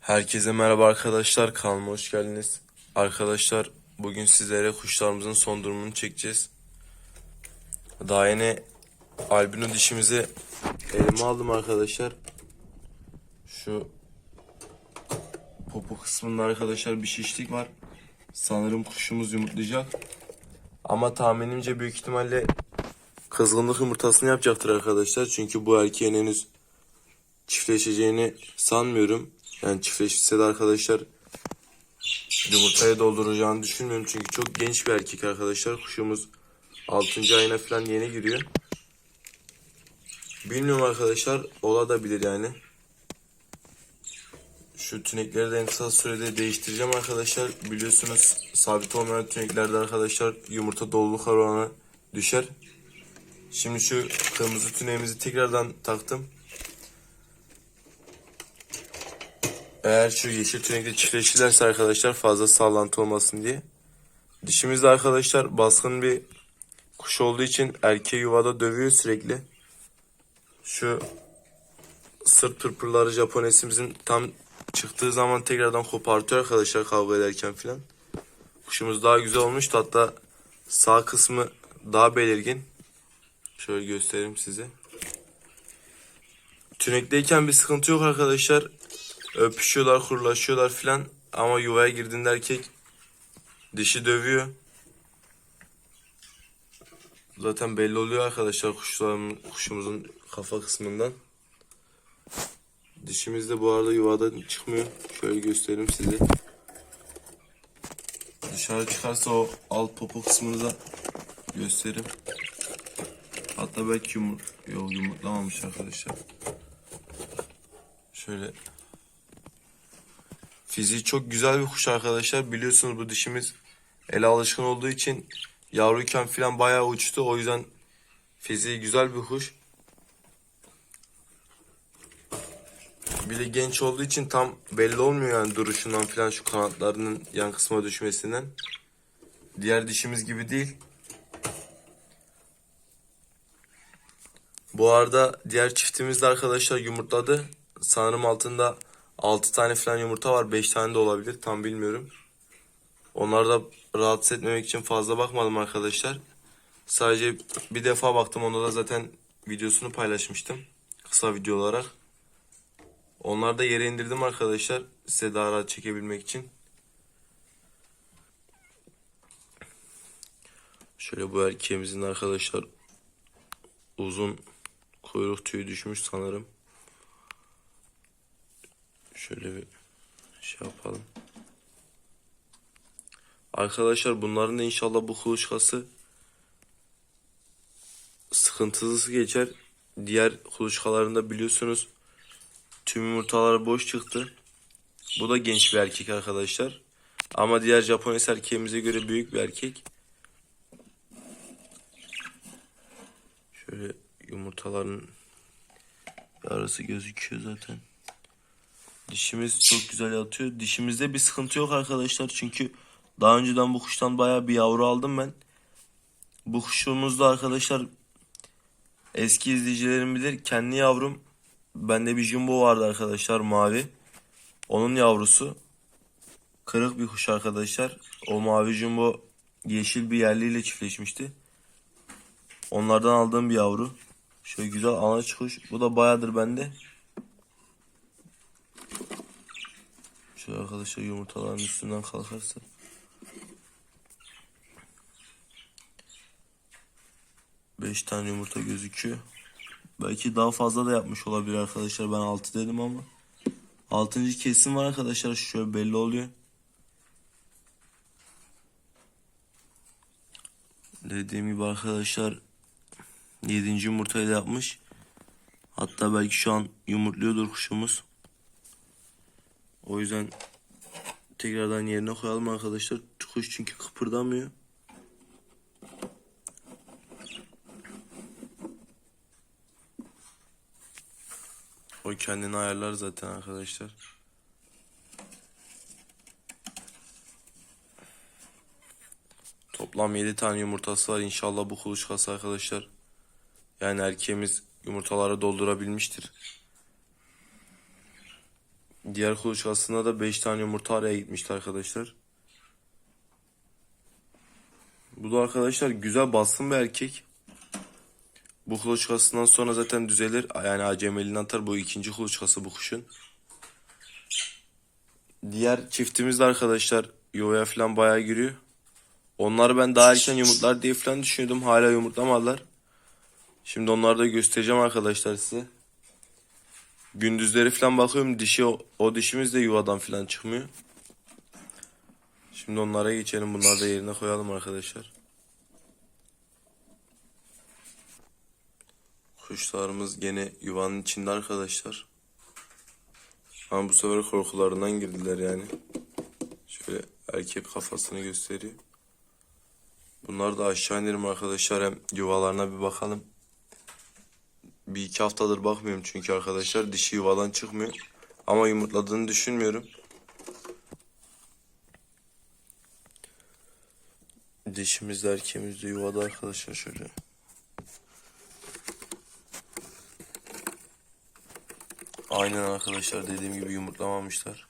Herkese merhaba arkadaşlar kanalıma hoş geldiniz. Arkadaşlar bugün sizlere kuşlarımızın son durumunu çekeceğiz. Daha yeni albino dişimizi elime aldım arkadaşlar. Şu popo kısmında arkadaşlar bir şişlik var. Sanırım kuşumuz yumurtlayacak. Ama tahminimce büyük ihtimalle kızgınlık yumurtasını yapacaktır arkadaşlar. Çünkü bu erkeğin henüz çiftleşeceğini sanmıyorum. Yani çiftleşirse de arkadaşlar yumurtaya dolduracağını düşünmüyorum. Çünkü çok genç bir erkek arkadaşlar. Kuşumuz 6. ayına falan yeni giriyor. Bilmiyorum arkadaşlar. Ola bilir yani. Şu tünekleri de en kısa sürede değiştireceğim arkadaşlar. Biliyorsunuz sabit olmayan tüneklerde arkadaşlar yumurta doluluk oranı düşer. Şimdi şu kırmızı tüneğimizi tekrardan taktım. Eğer şu yeşil tünekte çiftleşirlerse arkadaşlar fazla sallantı olmasın diye. Dişimiz de arkadaşlar baskın bir kuş olduğu için erkeği yuvada dövüyor sürekli. Şu sırt pırpırları Japonesimizin tam çıktığı zaman tekrardan kopartıyor arkadaşlar kavga ederken filan. Kuşumuz daha güzel olmuştu hatta sağ kısmı daha belirgin. Şöyle göstereyim size. Tünekteyken bir sıkıntı yok arkadaşlar. Öpüşüyorlar, kurlaşıyorlar filan. Ama yuvaya girdiğinde erkek dişi dövüyor. Zaten belli oluyor arkadaşlar kuşların, kuşumuzun kafa kısmından. Dişimiz de bu arada yuvadan çıkmıyor. Şöyle göstereyim size. Dışarı çıkarsa o alt popo kısmını da göstereyim. Hatta belki yumur yok yumurtlamamış arkadaşlar. Şöyle Fiziği çok güzel bir kuş arkadaşlar. Biliyorsunuz bu dişimiz ele alışkın olduğu için yavruyken falan bayağı uçtu. O yüzden fiziği güzel bir kuş. Bir de genç olduğu için tam belli olmuyor yani duruşundan falan şu kanatlarının yan kısma düşmesinden. Diğer dişimiz gibi değil. Bu arada diğer çiftimiz de arkadaşlar yumurtladı. Sanırım altında 6 tane falan yumurta var. 5 tane de olabilir. Tam bilmiyorum. Onları da rahatsız etmemek için fazla bakmadım arkadaşlar. Sadece bir defa baktım. Onda da zaten videosunu paylaşmıştım. Kısa video olarak. Onları da yere indirdim arkadaşlar. Size daha rahat çekebilmek için. Şöyle bu erkeğimizin arkadaşlar uzun kuyruk tüyü düşmüş sanırım. Şöyle bir şey yapalım. Arkadaşlar bunların da inşallah bu kuluçkası sıkıntısız geçer. Diğer kuluçkalarında biliyorsunuz tüm yumurtalar boş çıktı. Bu da genç bir erkek arkadaşlar. Ama diğer Japones erkeğimize göre büyük bir erkek. Şöyle yumurtaların yarısı gözüküyor zaten. Dişimiz çok güzel yatıyor. Dişimizde bir sıkıntı yok arkadaşlar. Çünkü daha önceden bu kuştan bayağı bir yavru aldım ben. Bu kuşumuz da arkadaşlar eski izleyicilerim bilir. Kendi yavrum. Bende bir jumbo vardı arkadaşlar mavi. Onun yavrusu. Kırık bir kuş arkadaşlar. O mavi jumbo yeşil bir yerliyle çiftleşmişti. Onlardan aldığım bir yavru. Şöyle güzel anaç kuş. Bu da bayağıdır bende. Şöyle arkadaşlar yumurtaların üstünden kalkarsa. Beş tane yumurta gözüküyor. Belki daha fazla da yapmış olabilir arkadaşlar. Ben altı dedim ama. Altıncı kesim var arkadaşlar. Şöyle belli oluyor. Dediğim gibi arkadaşlar. Yedinci yumurtayı da yapmış. Hatta belki şu an yumurtluyordur kuşumuz. O yüzden tekrardan yerine koyalım arkadaşlar. Kuş çünkü kıpırdamıyor. O kendini ayarlar zaten arkadaşlar. Toplam 7 tane yumurtası var. İnşallah bu kuluçkası arkadaşlar. Yani erkeğimiz yumurtaları doldurabilmiştir. Diğer kuluçkasında da 5 tane yumurta araya gitmişti arkadaşlar. Bu da arkadaşlar güzel bassın bir erkek. Bu kuluçkasından sonra zaten düzelir. Yani acemeliğini atar. Bu ikinci kuluçkası bu kuşun. Diğer çiftimiz de arkadaşlar yuvaya falan bayağı giriyor. Onları ben daha erken yumurtlar diye falan düşünüyordum. Hala yumurtlamadılar. Şimdi onları da göstereceğim arkadaşlar size. Gündüzleri falan bakıyorum dişi o, dişimiz de yuvadan falan çıkmıyor. Şimdi onlara geçelim. Bunları da yerine koyalım arkadaşlar. Kuşlarımız gene yuvanın içinde arkadaşlar. Ama bu sefer korkularından girdiler yani. Şöyle erkek kafasını gösteriyor. Bunları da aşağı inelim arkadaşlar. Hem yuvalarına bir bakalım. Bir iki haftadır bakmıyorum çünkü arkadaşlar dişi yuvadan çıkmıyor. Ama yumurtladığını düşünmüyorum. Dişimiz de erkeğimiz de yuvada arkadaşlar şöyle. Aynen arkadaşlar dediğim gibi yumurtlamamışlar.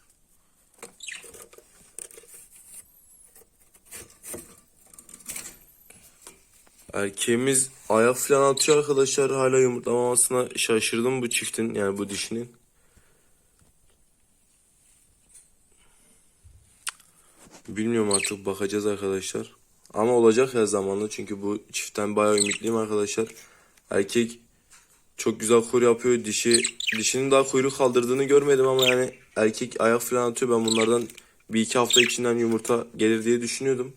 Erkeğimiz ayak falan atıyor arkadaşlar. Hala yumurtlamamasına şaşırdım bu çiftin yani bu dişinin. Bilmiyorum artık bakacağız arkadaşlar. Ama olacak ya zamanla çünkü bu çiftten bayağı ümitliyim arkadaşlar. Erkek çok güzel kuyruğu yapıyor. Dişi dişinin daha kuyruk kaldırdığını görmedim ama yani erkek ayak falan atıyor. Ben bunlardan bir iki hafta içinden yumurta gelir diye düşünüyordum.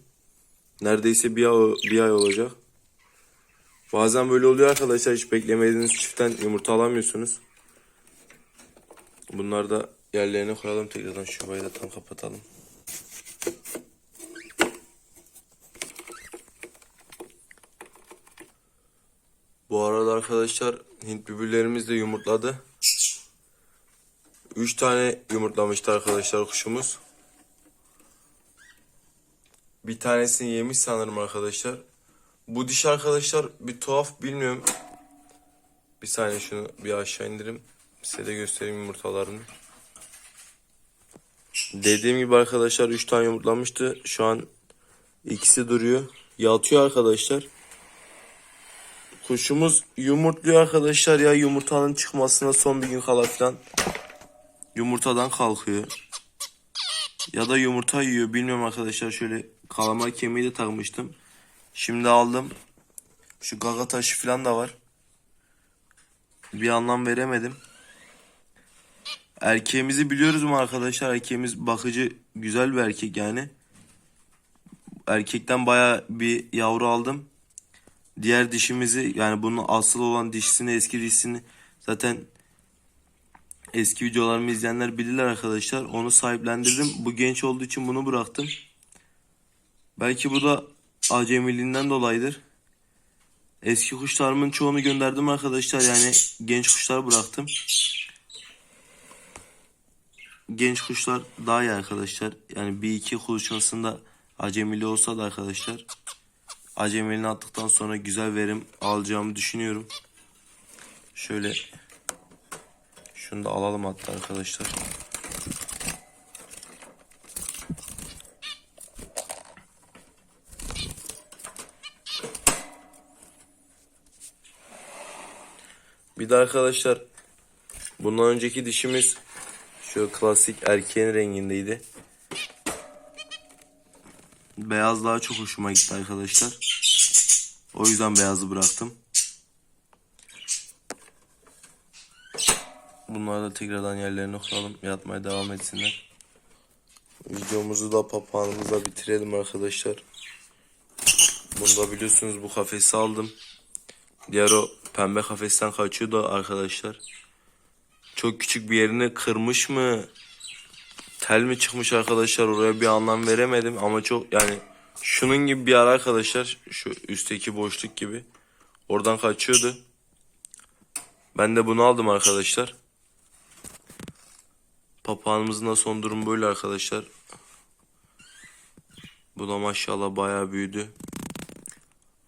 Neredeyse bir ay, bir ay olacak. Bazen böyle oluyor arkadaşlar. Hiç beklemediğiniz çiftten yumurta alamıyorsunuz. Bunları da yerlerine koyalım. Tekrardan şu yuvayı da tam kapatalım. Bu arada arkadaşlar Hint bülbüllerimiz de yumurtladı. 3 tane yumurtlamıştı arkadaşlar kuşumuz. Bir tanesini yemiş sanırım arkadaşlar. Bu diş arkadaşlar bir tuhaf bilmiyorum. Bir saniye şunu bir aşağı indirim. Size de göstereyim yumurtalarını. Dediğim gibi arkadaşlar 3 tane yumurtlamıştı. Şu an ikisi duruyor. Yatıyor arkadaşlar. Kuşumuz yumurtluyor arkadaşlar ya yumurtanın çıkmasına son bir gün kala falan yumurtadan kalkıyor. Ya da yumurta yiyor bilmiyorum arkadaşlar şöyle kalamar kemiği de takmıştım. Şimdi aldım. Şu gaga taşı falan da var. Bir anlam veremedim. Erkeğimizi biliyoruz mu arkadaşlar? Erkeğimiz bakıcı güzel bir erkek yani. Erkekten baya bir yavru aldım. Diğer dişimizi yani bunun asıl olan dişisini eski dişisini zaten eski videolarımı izleyenler bilirler arkadaşlar. Onu sahiplendirdim. Bu genç olduğu için bunu bıraktım. Belki bu da acemiliğinden dolayıdır. Eski kuşlarımın çoğunu gönderdim arkadaşlar. Yani genç kuşlar bıraktım. Genç kuşlar daha iyi arkadaşlar. Yani bir iki kuluçkasında acemili olsa da arkadaşlar. Acemiliğini attıktan sonra güzel verim alacağımı düşünüyorum. Şöyle şunu da alalım hatta arkadaşlar. Bir de arkadaşlar bundan önceki dişimiz şu klasik erkeğin rengindeydi. Beyaz daha çok hoşuma gitti arkadaşlar. O yüzden beyazı bıraktım. Bunları da tekrardan yerlerine koyalım. Yatmaya devam etsinler. Videomuzu da papağanımızla bitirelim arkadaşlar. Bunu da biliyorsunuz bu kafesi aldım. Diğer o pembe kafesten kaçıyordu arkadaşlar. Çok küçük bir yerini kırmış mı? Tel mi çıkmış arkadaşlar oraya bir anlam veremedim ama çok yani şunun gibi bir ara arkadaşlar şu üstteki boşluk gibi oradan kaçıyordu. Ben de bunu aldım arkadaşlar. Papağanımızın da son durum böyle arkadaşlar. Bu da maşallah bayağı büyüdü.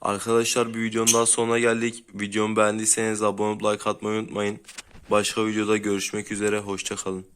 Arkadaşlar bir videonun daha sonuna geldik. Videomu beğendiyseniz abone olup like atmayı unutmayın. Başka videoda görüşmek üzere. Hoşçakalın.